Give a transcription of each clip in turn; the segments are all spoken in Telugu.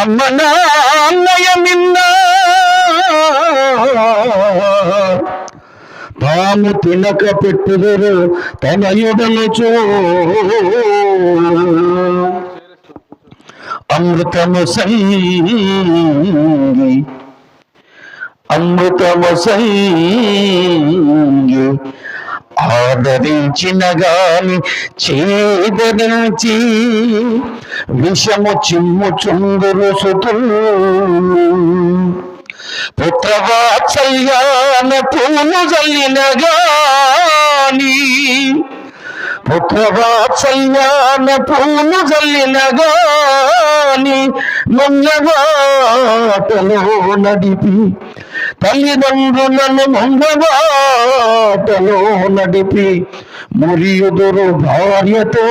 అమ్మనా అన్నయ్య మిన్న తాము తినక పెట్టుదరు తన ఎడలచో అమృతము సంగి అమృతము సంగి. ఆదరించిన గాని చేదరించి విషము చిమ్ము చుందురు సుతులు. పుత్రవాత్సల్యాన పూలు జల్లిన గాని పుత్రవాత్సల్యాన పూలు జల్లిన గాని మంగవాటలో నడిపి తల్లిదండ్రులను మంగవాటలో నడిపి మురియుదురు భార్యతో.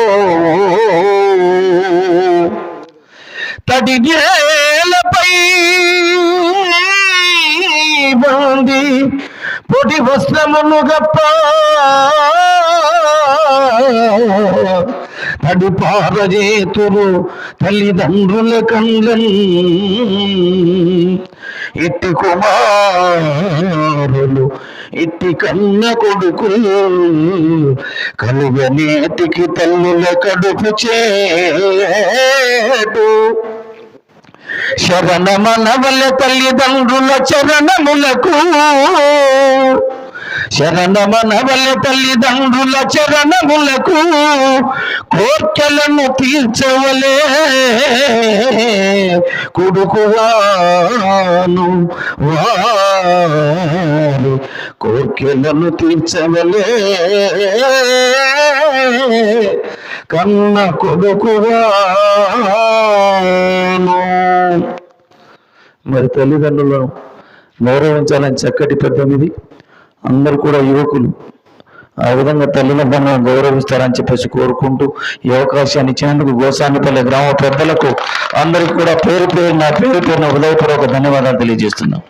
తడిగేలపై బాంది పొడి వస్త్రమును గప్ప తడి పారజేతురు తల్లిదండ్రుల కండ్లన్. ఇట్టి కుమారులు ఇట్టి కన్న కొడుకులు కలుగనేటికి తల్లుల కడుపు చేటు. శరణమనవల తల్లిదండ్రుల చరణములకు శరణమన శరణమనవల తల్లిదండ్రుల చరణములకు కోర్కెలను తీర్చవలే కొడుకువాను వారు. కోర్కెలను తీర్చవలే కన్న కొడుకువాను. మరి తల్లిదండ్రులను గౌరవించాలని చక్కటి పెద్దం ఇది అందరూ కూడా యువకులు. ఆ విధంగా తల్లిదండ్రులను గౌరవిస్తారని చెప్పేసి కోరుకుంటూ ఈ అవకాశాన్ని ఇచ్చినందుకు గోసానిపల్లి గ్రామ పెద్దలకు అందరికీ కూడా పేరు పేరు నా పేరు పేరున హృదయపూర్వక ధన్యవాదాలు తెలియజేస్తున్నాం.